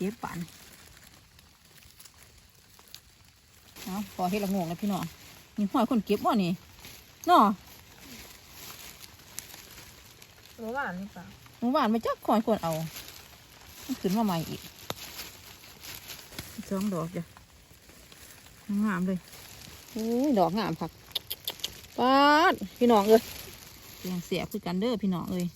เก็บปันเอาพอเฮ็ดละโงงแล้วพี่น้องนี่หอยคนเก็บบ่นี่เนาะหรือว่านี่เปล่าเมื่อวานมาจักคอยคนเอามันขึ้นมาใหม่อีกสองดอกจ้ะงามเลยโอ้ยดอกงามคักปาดพี่น้องเอ้ยเสียงเสียบคือกันเด้อพี่น้องเอ้ย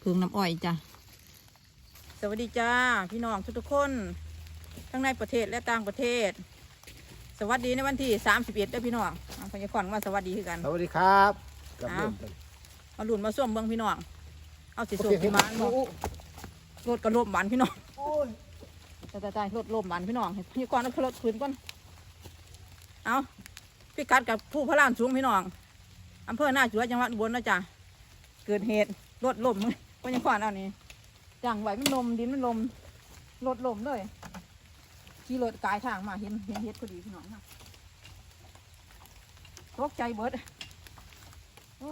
เพิ่งน้ำอ้อยจ้ะ สวัสดีจ้า พี่น้องทุกๆคน ทั้งในประเทศและต่างประเทศ สวัสดีในวันที่สามสิบเอ็ดเด้อพี่น้องเอาพญาคอนมาสวัสดีคือกัน สวัสดีครับกับอ้าวเริ่มกันมาหลุนมาส้วมเบิ้งพี่น้อง เอาสิโอสุเคกพี่มานโอ้โหรถกระลมบานพี่น้องโอ้ยตายตายตายรถลมบานพี่น้องให้พี่ก่อนเอารถคืนก่อน เอาพี่กัดกับผู้พระลานสูงพี่น้องอำเภอหน้าจัวจังหวัดอุบลนะจ๊ะเกิดเหตุรถล่มก็ยังขวานเอานี่ จังไหวมันลมดินมันลมรถลมเลยขี่รถกายทางมาเห็นเห็นเฮ็ดพอดีพี่น้องค่ะตกใจเบิดโอ้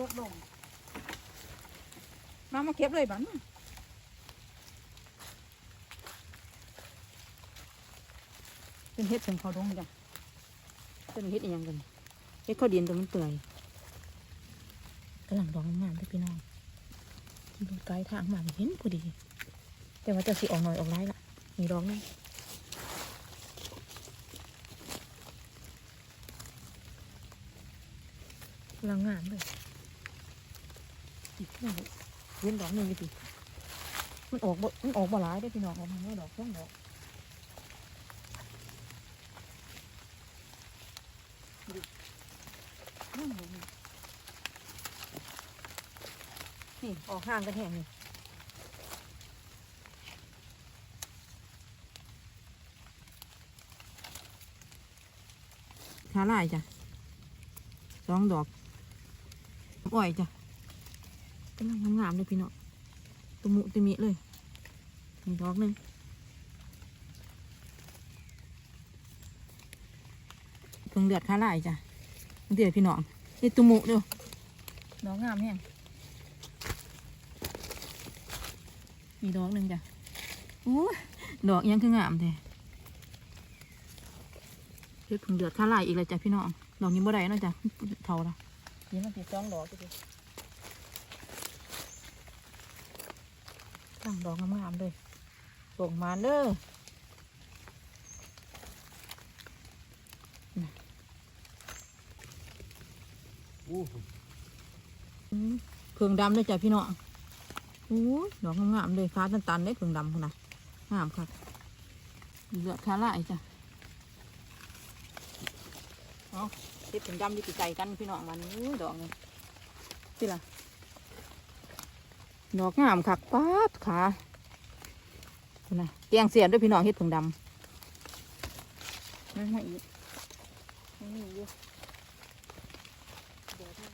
รถลมมามาเก็บเลยบันเป็นเห็ดถึงเขาดงจ้ะเป็นเห็ดอีหยังกันเห็ดข้าวดินตัวมันเปื่อยกำลังดองงามๆเลยพี่น้อง ดูไกลทางมาเห็นพอดี แต่ว่าจะสีออกหน่อยออกไรละมีดองไหมลังงามเลยอีกหน่อยเว้นดอกหนึ่งดิมันออกมันออกบ่หลายได้พี่น้องออกมาว่าดอกเพิ่งดอก นี่ออกห่างกันแห่งนี่ขาลายจ้ะสองดอกอ้อยจ้ะกำลังงามๆเลยพี่น้อตุมุตุมิเลยมีดอกหนึ่งเพิ่งเดือดขาลายจ้ะเดือดพี่น้องนี่ตุมุเดูดอกงามแห้ง มีดอกหนึ่งจ้ะอู้ดอกยังคืองามแท้เฮ็ดผึ่งเดือดข้าลายอีกแล้วจ้ะพี่น้อง ดอกนี้บ่ได้เนาะจ้ะเท่าละนี่มันติดสองดอกจ้ะตั้งดอกงามๆเลยส่งมาเด้อโอ้โหอืมเพิ่งดำเลยจ้ะพี่น้อง อู้ดอกงามเลยฟ้าตันๆเลยเพิ่งดำพุ่นนะงามครับเดือดข้าลายจ้ะเอาเฮ็ดเป็นดำอยู่ไกลๆกันพี่น้องมันดอกนี่สิล่ะดอกงามคักป๊าดขานนะเตียงเสียนด้วยพี่น้องเฮ็ดผงดำนั่นมาอีกยังมีอยู่เดี๋ยวท่า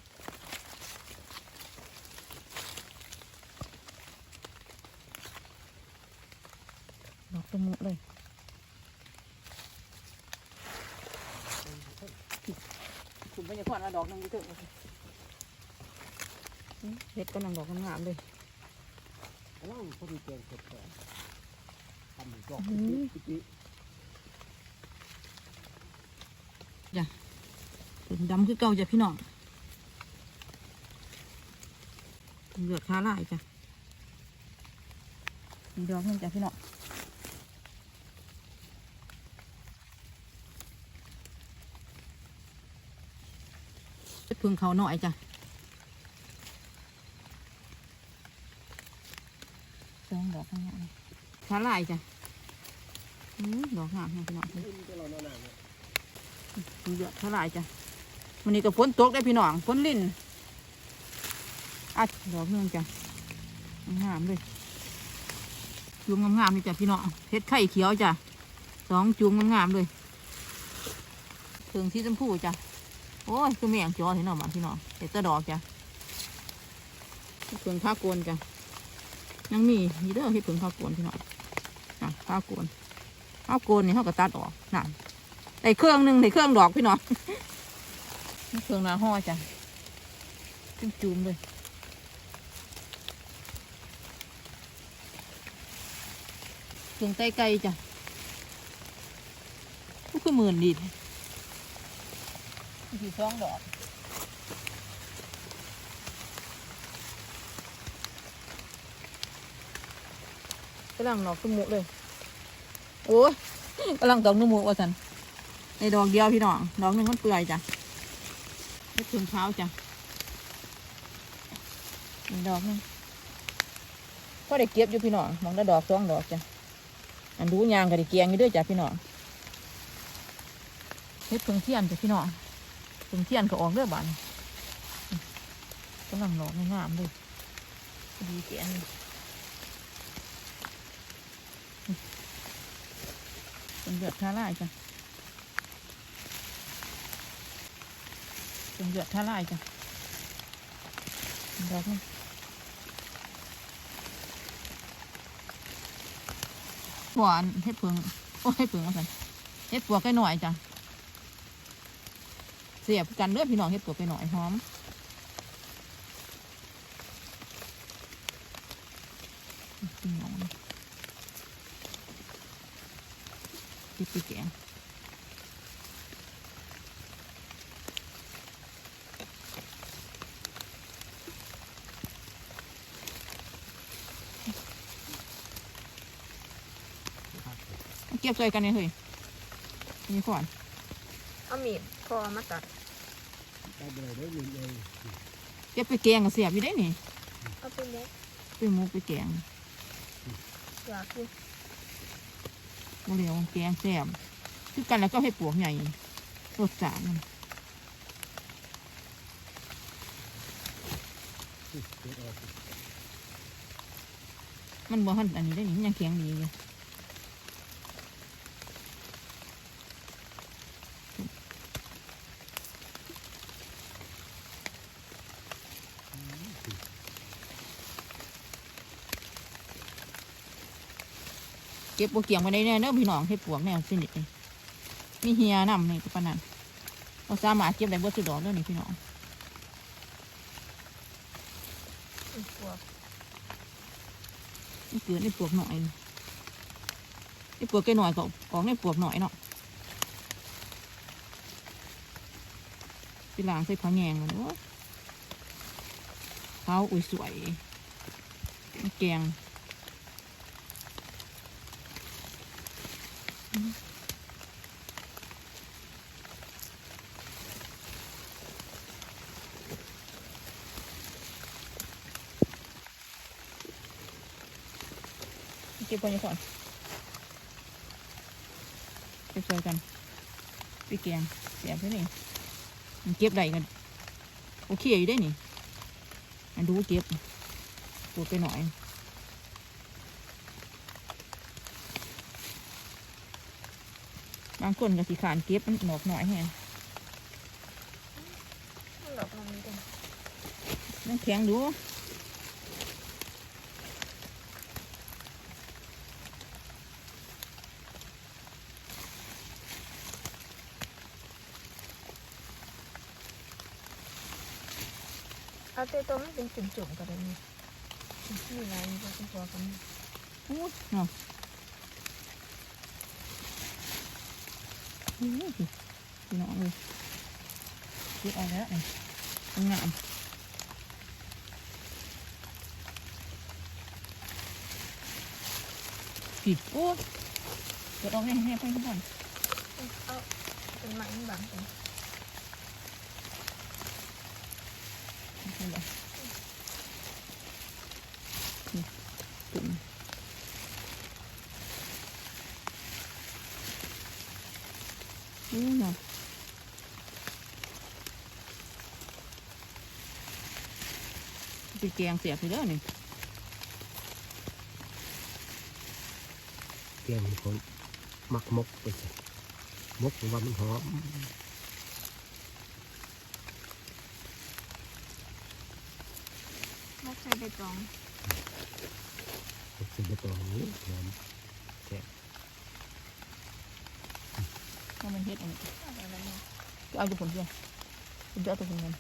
น ดอกตะมุเลยคุณไม่จะขวัญมาดอกหนึงอยู่เถอะอืมเห็ดก็นังดอกงามๆเลยกำลังพอดีแกงเสร็จแล้วทำหมูกรอบอื้อหือปิ๊กปิ๊กถึงดำคือเก่าจ้ะพี่น้องเหลือดค้าลายจ้ะมีดอกหนึงจ้ะพี่น้อง พิ่งเขาหน่อยจ้ะสองดอกงามๆค้าลายจ้ะอื้อดอกงามแฮะพี่น้องขึ้นก็เราหน้าๆเนี่ยเยอะเท่าไหร่จ้ะวันนี้ก็ฝนตกได้พี่น้องฝนลิ่นอัดดอกเมืองจ้ะงามเลยจุงงามๆนี่จ้ะพี่น้องเพชรไข่เขียวจ้ะสองจุงงามๆเลยเพิงที่ชมพูจ้ะ โอ้ยคือแมงจอเห็นหน่อมันพี่น้องเห็ดตะดอกจ้ะเพิงผ้าโกนจ้ะยังมีมีเด้อเห็ดเพิงผ้าโกนพี่น้องอะผ้าโกนผ้าโกนนี่เขาก็ตัดออกนั่นในเครื่องหนึ่งในเครื่องดอกพี่น้องเครื่องหนาห่อจ้ะจุ่มจุ่มๆเลยดถึงไตไก่จ้ะก็คือหมื่นดี สี่สองดอกกำลังดอกตุมุเลย โอ้ยกำลังดอกตุมุว่าสันในดอกเดียวพี่น้อง ดอกหนึ่งมันเปื่อยจ้ะเม็ดถุงเท้าจ้ะอีกดอกหนึงพอได้เก็บอยู่พี่น้องมองได้ดอกสองดอกจ้ะ อันดูยางกับได้เกียงอยู่ด้วยจ้ะพี่น้องเฮ็ดเพิ่งเทียนจ้ะพี่น้อง เพิ่งเทียนก็ออกเด้อบานกำลังหลอกงามเลยดีเกียนเป็นเลือดท่าไล่จ้ะเป็นเลือดท่าไล่จ้ะดอกนึงหวานเห็ดเผืองโอ้เห็ดเผืองเอาใส่เห็ดปวกไก่หน่อยจ้ะ เสียบกันเลือพี่น้องเห็ดปวไก่หน่อยหอมพี่น้องติดปีแกงเอาเก็บใส่กันเนี่ยเฮ้ยนี่ก่อน เอามีดพอมาตัดได้เลยได้ยินเลยเก็บไปแกงก็เสียบอยู่ได้นี่เอาไปเล็กไปหมูไปแกงอยากกินโมเรียวแกงแซ่บคือกันแล้วก็ให้ปวกใหญ่รสจานมันเกิดออกมันบ่หันอันนี้ได้นี่มันยังแข็งดีอยู่ เก็บบัวเกี่ยงไปได้แน่เน้อพี่น้องให้ปวกแนวสินิทเลยมีเฮียนำนี่ก็ปานนั้นเราสามารถเก็บได้เบ่สุดดอกเด้อนี่พี่น้องอีกพวกนี่เกิดในปวกหน่อยนี่ปวกแก่หน่อยก็ออกในปวกหน่อยเนาะไปล้างใส่ผ้าแงงมันโอ้เขาอุ้ยสวยแกง เก็บไปนี่ก่อนเก็บซอยกันพี่แกงเสียบไปนี่มันเก็บได้กันโอเคอยู่ได้นี่อันดูเก็บปวดไปหน่อย บางคนก็สิขานเก็บมันหนอกหน่อยแฮงมันดอกมันเป็นมันแข็งดูเอาเตตัวมันเป็นจุ่มๆก็ได้นี่มีอะไรมีพวกพวกกันอู้เนาะ อู้สิพี่น้องเลยเก็บเอาแล้วนี่มันงาม ผิดโอ้เดี๋ยวเอาให้ให้ไปทุกคน เอาเป็นไม้บางเป็น นี่เลยนี่ตุ่มนี่เนาะไป แกงเสียบไปเด้อนี่เกี่ยงมีคนมักมกไปสิมกว่ามันหอมมกใส่ใบตองมกเป็นตัวนี้หอมถ้ามันเฮ็ดอันนี้เอาอยู่ผลเดียวคุณจะเอาตัวผลเงิน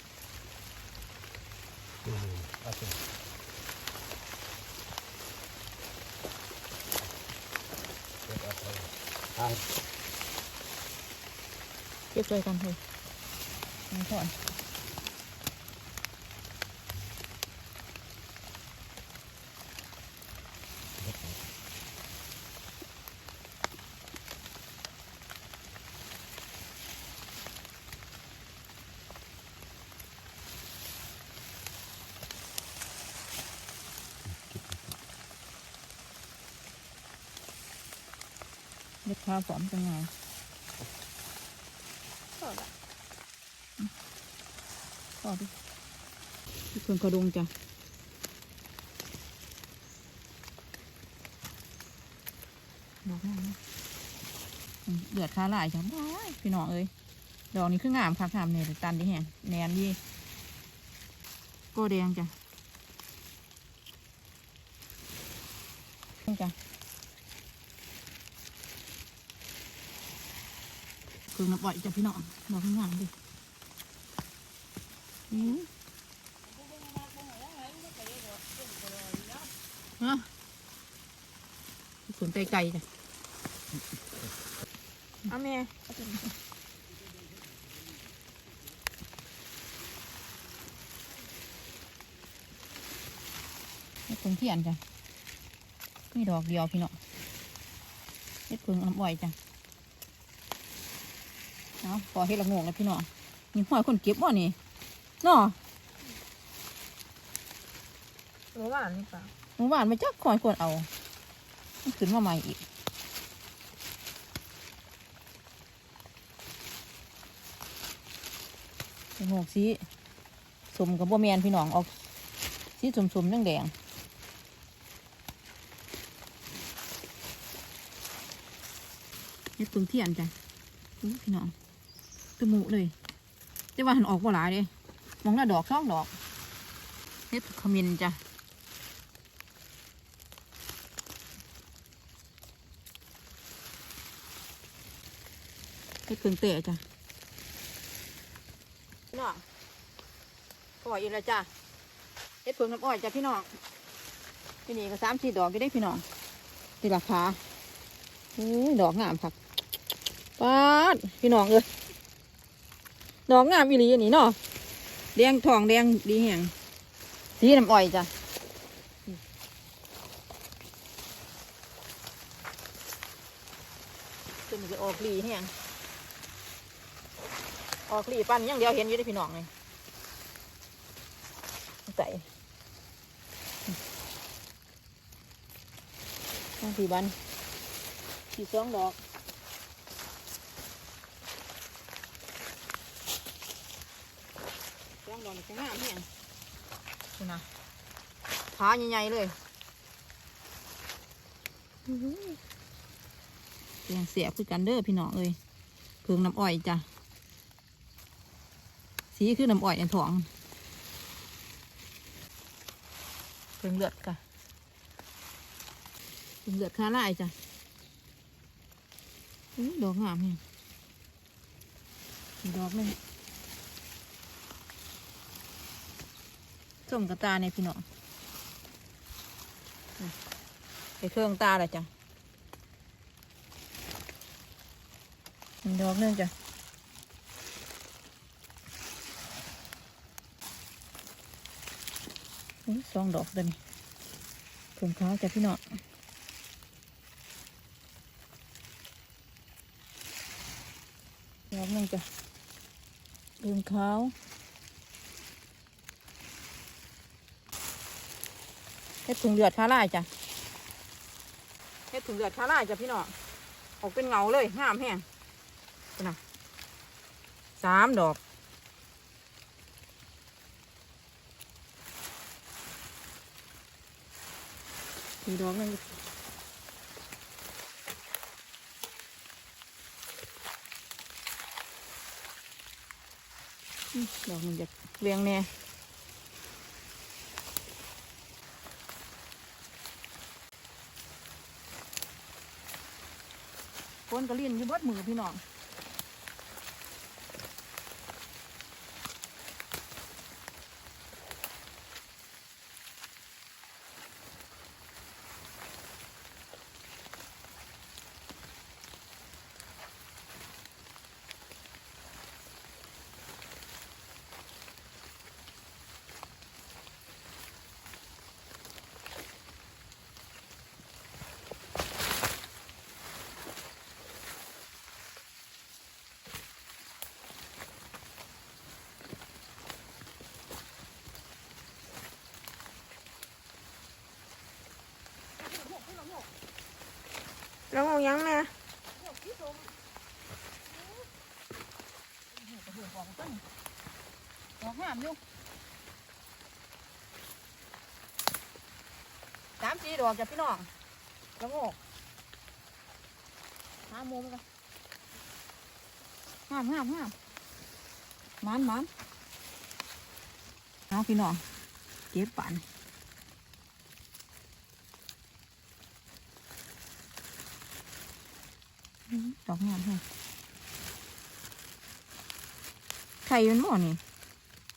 เก็บเลยกันเถอะไม่ถอน ข้าวสอมจังไงสดอะต่อดิที่เพิ่งกระดงจ้ะดอกนั่นนะอืมเดือดค้าหลายจ้ะบ้ายพี่น้องเอ้ยดอกนี้คืองามคักงามเนี่ยตันดิแหงแนนดีโก็แดงจ้ะนี่จ้ะเพิ่ งน้ำอ่อยจ้ะพี่น้องดอกงามดิอืมฮะสวนใจไก่จ้ะเอาแม่เอาตัวนี้เฮ็ดเพิ่งเทียนจ้ะมีดอกเดียวพี่น้องเฮ็ดเพิ่งน้ำอ้อยจ้ะ เอาพอเฮ็ดละโงงแล้วพี่น้องนี่ห้อยคนเก็บว่นี่เนาะหมูหวานนี่เปล่าหมู่บ้านไม่จักคอยควรเอามันขึ้นมาใหม่อีกละโงกสีสมกับบัวแมนพี่น้องออกสีสมสมๆแดงๆเฮ็ดเพิ่งเทียนจ้ะอู้พี่น้อง ตะหมูเลยจะว่าหันออกบ่หลายเด้มองหน้าดอกสองดอกเฮ็ดขมิ้นจ้ะเฮ็ดเครื่องเตะจ้ะพี่น้องปล่อยอีกแล้วจ้ะเฮ็ดเพิงน้ำอ้อยจ้ะพี่น้องที่นี่ก็สามสี่ดอกก็ได้พี่น้องนี่ราคาอุ้ดอกงามครับป้าดพี่น้องเอ้ย ดอกงามอีหลีอันนี้เนาะแดงทองแดงดีแหงสีน้ำอ้อยจ้ะตัวนี้จะออกหลีแหงออกรีปั้นอย่างเดียวเห็นอยู่ได้อพี่น้องเลยใส่ตั้งสี่บันสี่สองดอก สองดอกนี่ก็งามแห้งนี่นะขาใหญ่ๆเลยอื้อหือเสียงเสียบคือกันเด้อพี่น้องเลยเพิงน้ำอ้อยจ้ะสีคือน้ำอ้อยในท้องเป็นเลือดค่ะเป็นเลือดค้าลายจ้ะอุ๊ยดอกงามเนี่ยดอกหนึง ส้มกระตาเนี่ยพี่น้องไปเครื่องตาเลยจ้ะดอกนึงจ้ะสองดอกเดินถุงขาวจ้ะพี่น้องดอกนึงจ้ะถุงขาว เฮ็ดถุงเดือดคาร่ายจ้ะเฮ็ดถุงเดือดคาร่ายจ้ะพี่น้องออกเป็นเงาเลยงามแห้งนะสามดอกมีดอกนึงอืมดอกมันจะเรียงแน่ นก็เลียนอยู่เบดมือพี่น้อง แล้วเอายังแม่ดอกงามอยู่สามสี่ดอกจ้ะพี่น้องละโงกหามุมกันงามงามงามมันมันเอาพี่น้องเก็บปั่นอืม ดอกงามแฮะไข่มันหมดนี่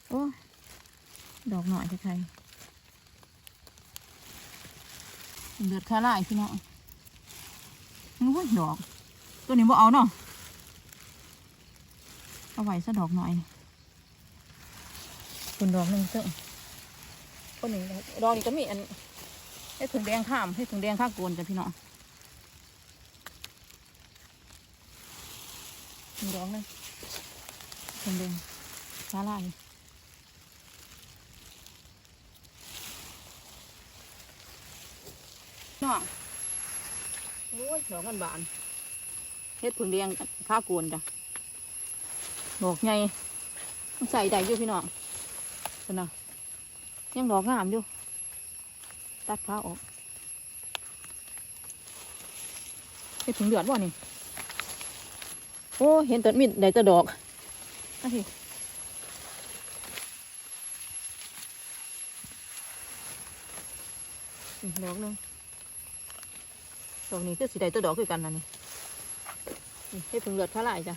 โอ้ดอกหน่อยจะใครเดือดคาร่ายพี่น้องโอ้ยดอก ตัวนี้บ่เอาเนาะเอาไว้ซะดอกหน่อยคนดอกหนึ่งเจ้าคนหนึ่งดอกนี้ก็มีอันให้ถึงแดงข้ามให้ถึงแดงข้างโกนจ้ะพี่น้องหนึ่ง ดอกหนึงถึงแดงคาร่ายน้องโอ้ยดอกมันบานเฮ็ดผึ่งเรียงข้าโกนจ้ะดอกใหญ่มันใส่ได้อยู่พี่น้องเห็นนะยังดอกงามอยู่ตัดข้าออกเฮ็ดผึ่งเดือดบ่นี่ โอ้เห็นต้นมิดได้แต่ดอกนั่นสิอีกดอกหนึงดอกนี้คือสีใดตัวดอกคือกันนะนี่นี่ให้ถึงเลือดเท่าไหร่จ้ะ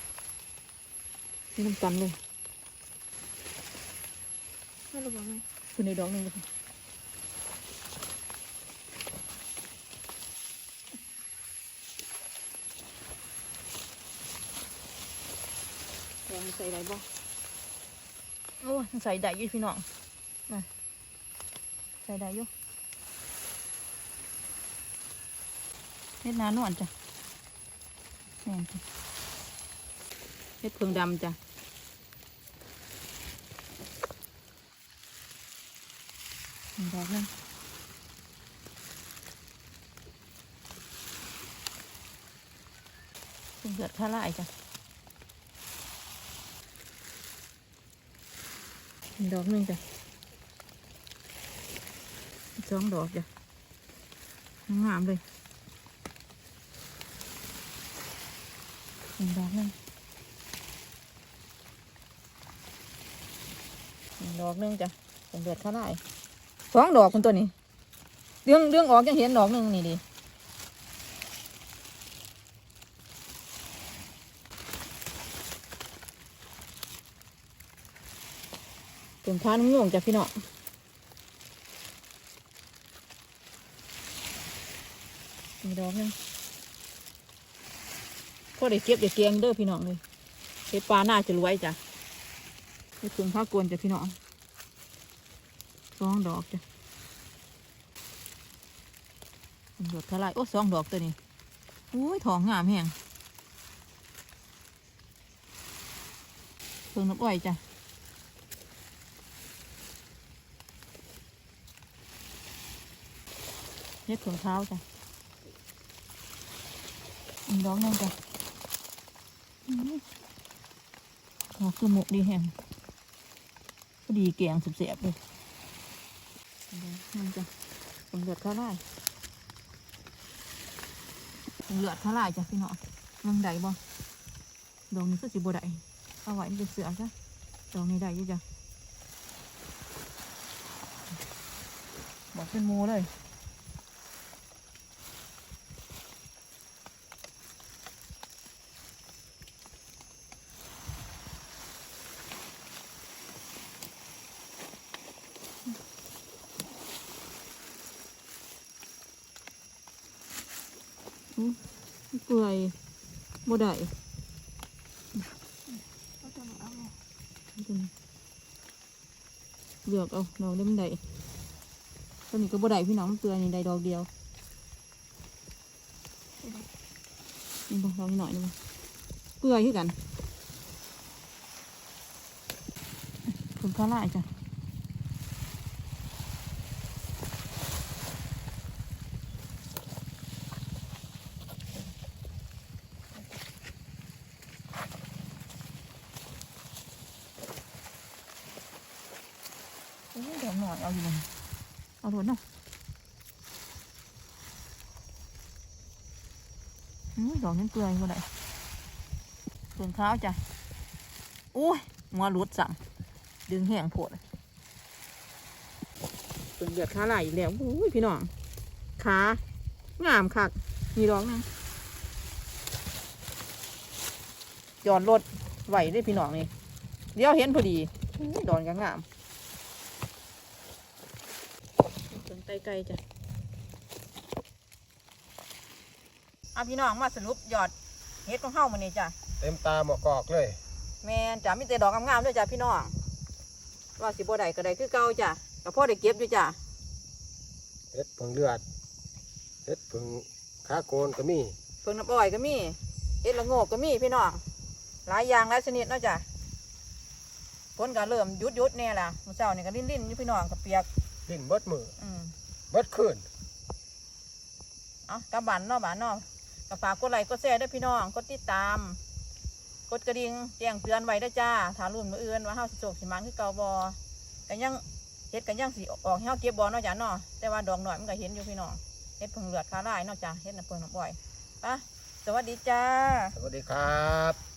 นี่น้ำกันเลยไม่รู้บอกไงคือในดอกหนึงเลยแดง ใส่ได้บ่โอ้ใส่ได้ยี่พี่น้องมาใส่ได้ยู่เฮ็ดนานวลจ้ะแม่นจ้ะเฮ็ดเพิงดำจ้ะอีกดอกนึงเพิ่งเกิดข้าไล่จ้ะอีก ดอกหนึงจ้ะสองดอกจ้ะงามเลยอีกดอกหนึงอีกดอกหนึงจ้ะเป็นเดือดเท่าไหร่สองดอกคนตัวนี้เรื่องเรื่องออกยังเห็นดอกหนึ่งนี่ดิ เป็นพานุ่งงจ้ะพี่น้องอีดอกหนึงพอได้เก็บได้เกียงเด้อพี่น้องเลยเฮ็ดปลาหน้าจะรวยจ้ะเฮ็ดถุงผ้ากวนจ้ะพี่น้องสองดอกจ้ะดอกเท่าไหรโอ้สองดอกตัวนี้อุ้ยทองงามแฮงเพิ่งน้ำอ้อยจ้ะ เฮ็ดถุงเท้าจ้ะอีกดอกหนึงจ้ะอ๋อคือหมกดีแฮมพอดีแกงสุบเสียบเลยมันจ้ะเป็นเลือดข้าไล่เป็นเลือดข้าไล่จ้ะพี่เน้องมึงได้บ่ดอกนี้ก็สิบ่ได้เอาไว้มันเป็นเสือจ้ะดอกนี้ได้ยี่จ้ะบอกเป็นหมูเลย เปื่อยบ่ได้เลือกเอาดอกเล่มใดตอนนี้ก็บ่ได้พี่น้องเปื่อยนี่ได้ดอกเดียวนี่บอกนี้หน่อยนึงเปื่อยคือกันผมข้าไล่จ้ะ เอาอยู่เลยเอาโดนเนาะอุ้ย ดอกนั้นเปื่อยมาไหนเปลืองข้าวจ้ะอุ้ยงัวรุดสั่งดึงแห้งโผดเปลืองเดือดขาไหลอีกแล้วอุ้ยพี่น้องขางามคัก มีดอกนึงจอดรถไหวได้พี่น้องนี่เดี๋ยวเห็นพอดีดอนก็งามเบิ่งไกลๆจ้ะ เอาพี่น้องมาสรุปยอดเฮ็ดของเฮามื้อนี้จ้ะเต็มตาหมอกอกเลย แม่นจ้ะมีแต่ดอกงามๆด้วยจ้ะพี่น้องว่าสิบ่ได้ก็ได้คือเก่าจ้ะก็พอได้เก็บอยู่จ้ะเฮ็ดผงเลือดเฮ็ดผงขาโกนก็มีเพิ่งน้ำอ้อยก็มีเฮ็ดละโงกก็มีพี่น้องหลายอย่างหลายชนิดเนาะจ้ะฝนก็เริ่มหยุดๆแน่ล่ะมื้อเช้านี่ก็ลิ้นๆอยู่พี่น้องก็เปียก ดิ้นเบิดมืออืม เบิดคืน เอากลับบ้านเนาะบ้านเนาะ ก็ฝากกดไลค์กดแชร์ด้วยพี่น้องกดติดตาม กดกระดิ่งแจ้งเตือนไว้ด้วยจ้าถารุ่นมืออื่นว่าเฮาสิโศกสิมันคือเก่าบ่กันยังเฮ็ดกันยังสิออกเห้เฮาเก็บบ่เนาะจ้ะเนาะแต่ว่าดอกหน่อยมันก็เห็นอยู่พี่น้องเฮ็ดเพิ่งเลือดคาลายเนาะจ้ะเฮ็ดน้ำเพิ่งน้ำอ้อยปะสวัสดีจ้า สวัสดีครับ